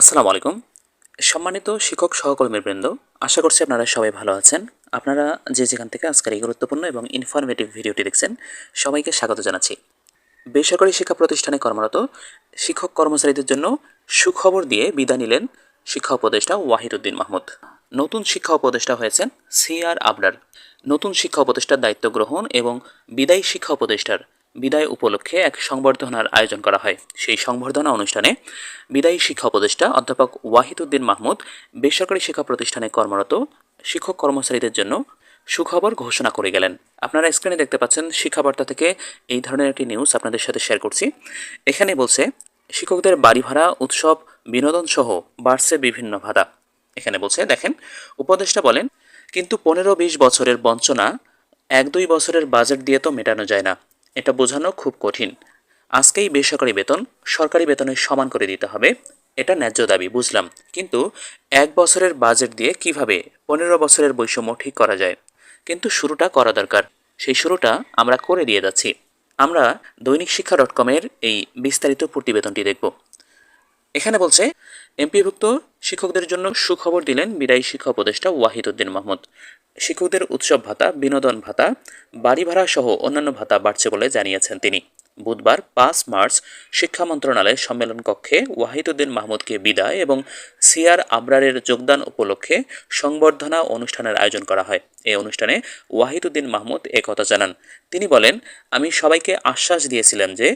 আসসালামু আলাইকুম। সম্মানিত শিক্ষক সহকর্মীবৃন্দ, আশা করছি আপনারা সবাই ভালো আছেন। আপনারা যে যেখান থেকে আজকের এই গুরুত্বপূর্ণ এবং ইনফরমেটিভ ভিডিওটি দেখছেন, সবাইকে স্বাগত জানাচ্ছি। বেসরকারি শিক্ষা প্রতিষ্ঠানে কর্মরত শিক্ষক কর্মচারীদের জন্য সুখবর দিয়ে বিদায় নিলেন শিক্ষা উপদেষ্টা ওয়াহিদুদ্দিন মাহমুদ। নতুন শিক্ষা উপদেষ্টা হয়েছেন সিআর আবরার। নতুন শিক্ষা উপদেষ্টার দায়িত্ব গ্রহণ এবং বিদায়ী শিক্ষা উপদেষ্টার বিদায় উপলক্ষে এক সংবর্ধনার আয়োজন করা হয়। সেই সংবর্ধনা অনুষ্ঠানে বিদায়ী শিক্ষা উপদেষ্টা অধ্যাপক ওয়াহিদুদ্দিন মাহমুদ, বেসরকারি শিক্ষা প্রতিষ্ঠানে কর্মরত শিক্ষক কর্মচারীদের জন্য সুখবর ঘোষণা করে গেলেন। আপনারা স্ক্রিনে দেখতে পাচ্ছেন শিক্ষাবার্তা থেকে এই ধরনের একটি নিউজ আপনাদের সাথে শেয়ার করছি। এখানে বলছে, শিক্ষকদের বাড়ি ভাড়া উৎসব, বিনোদন সহ বাড়ছে বিভিন্ন ভাতা। এখানে বলছে, দেখেন, উপদেষ্টা বলেন, কিন্তু পনেরো বিশ বছরের বঞ্চনা এক দুই বছরের বাজেট দিয়ে তো মেটানো যায় না। এটা বোঝানো খুব কঠিন। আজকেই বেসরকারি বেতন সরকারি বেতনের সমান করে দিতে হবে। এটা ন্যায্য দাবি, বুঝলাম। কিন্তু এক বছরের বাজেট দিয়ে কীভাবে পনেরো বছরের বৈষম্য ঠিক করা যায়? কিন্তু শুরুটা করা দরকার। সেই শুরুটা আমরা করে দিয়ে যাচ্ছি। আমরা দৈনিক শিক্ষা ডট কমের এই বিস্তারিত প্রতিবেদনটি দেখব। এখানে বলছে, এমপিভুক্ত শিক্ষকদের জন্য সুখবর দিলেন বিদায়ী শিক্ষা উপদেষ্টা ওয়াহিদুদ্দিন মাহমুদ। শিক্ষকদের উৎসব ভাতা, বিনোদন ভাতা, বাড়ি ভাড়া সহ অন্যান্য ভাতা বাড়ছে বলে জানিয়েছেন তিনি। বুধবার পাঁচ মার্চ শিক্ষা মন্ত্রণালয়ের সম্মেলন কক্ষে ওয়াহিদুদ্দিন মাহমুদকে বিদায় এবং সিআর আবরারের যোগদান উপলক্ষে সংবর্ধনা অনুষ্ঠানের আয়োজন করা হয়। এই অনুষ্ঠানে ওয়াহিদুদ্দিন মাহমুদ একথা জানান। তিনি বলেন, আমি সবাইকে আশ্বাস দিয়েছিলাম যে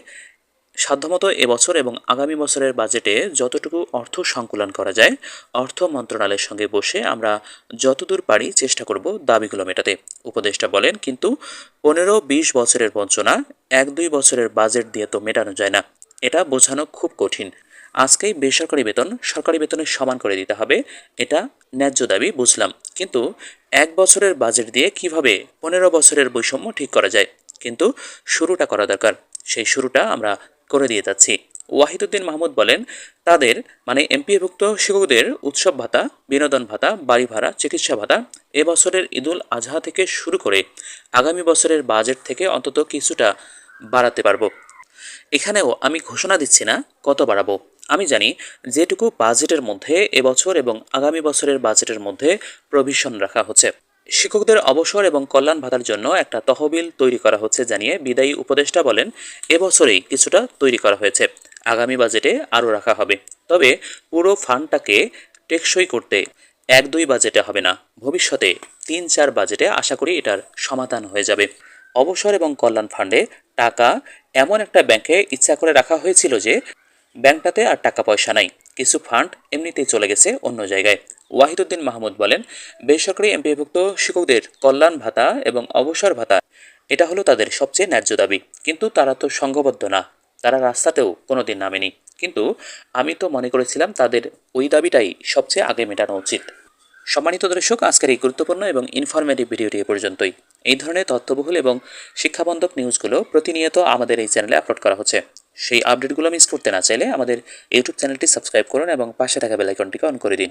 সাধ্যমতো এবছর এবং আগামী বছরের বাজেটে যতটুকু অর্থ সংকুলন করা যায়, অর্থ মন্ত্রণালয়ের সঙ্গে বসে আমরা যতদূর পারি চেষ্টা করব দাবিগুলো মেটাতে। উপদেষ্টা বলেন, কিন্তু পনেরো বিশ বছরের বঞ্চনা, এক দুই বছরের বাজেট দিয়ে তো মেটানো যায় না। এটা বোঝানো খুব কঠিন। আজকেই বেসরকারি বেতন, সরকারি বেতনের সমান করে দিতে হবে, এটা ন্যায্য দাবি, বুঝলাম। কিন্তু এক বছরের বাজেট দিয়ে কীভাবে পনেরো বছরের বৈষম্য ঠিক করা যায়? কিন্তু শুরুটা করা দরকার। সেই শুরুটা আমরা করে দিয়ে যাচ্ছি। ওয়াহিদুদ্দিন মাহমুদ বলেন, তাদের মানে এমপিএভুক্ত শিক্ষকদের উৎসব ভাতা, বিনোদন ভাতা, বাড়ি ভাড়া, চিকিৎসা ভাতা এবছরের ঈদুল আজহা থেকে শুরু করে আগামী বছরের বাজেট থেকে অন্তত কিছুটা বাড়াতে পারব। এখানেও আমি ঘোষণা দিচ্ছি না কত বাড়াবো। আমি জানি যেটুকু বাজেটের মধ্যে এবছর এবং আগামী বছরের বাজেটের মধ্যে প্রভিশন রাখা হচ্ছে। শিক্ষকদের অবসর এবং কল্যাণ ভাতার জন্য একটা তহবিল তৈরি করা হচ্ছে জানিয়ে বিদায়ী উপদেষ্টা বলেন, এবছরেই কিছুটা তৈরি করা হয়েছে। আগামী বাজেটে আরও রাখা হবে। তবে পুরো ফান্ডটাকে টেকসই করতে এক দুই বাজেটে হবে না। ভবিষ্যতে তিন চার বাজেটে আশা করি এটার সমাধান হয়ে যাবে। অবসর এবং কল্যাণ ফান্ডে টাকা এমন একটা ব্যাংকে ইচ্ছা করে রাখা হয়েছিল যে, ব্যাংকটাতে আর টাকা পয়সা নাই। কিছু ফান্ড এমনিতেই চলে গেছে অন্য জায়গায়। ওয়াহিদুদ্দিন মাহমুদ বলেন, বেসরকারি এমপিভুক্ত শিক্ষকদের কল্যাণ ভাতা এবং অবসর ভাতা, এটা হলো তাদের সবচেয়ে ন্যায্য দাবি। কিন্তু তারা তো সংঘবদ্ধ না, তারা রাস্তাতেও কোনো দিন নামেনি। কিন্তু আমি তো মনে করেছিলাম তাদের ওই দাবিটাই সবচেয়ে আগে মেটানো উচিত। সম্মানিত দর্শক, আজকের এই গুরুত্বপূর্ণ এবং ইনফরমেটিভ ভিডিওটি এ পর্যন্তই। এই ধরনের তথ্যবহুল এবং শিক্ষাবন্ধক নিউজগুলো প্রতিনিয়ত আমাদের এই চ্যানেলে আপলোড করা হচ্ছে। সেই আপডেটগুলো মিস করতে না চাইলে আমাদের ইউটিউব চ্যানেলটি সাবস্ক্রাইব করুন এবং পাশে থাকা বেলাইকনটিকে অন করে দিন।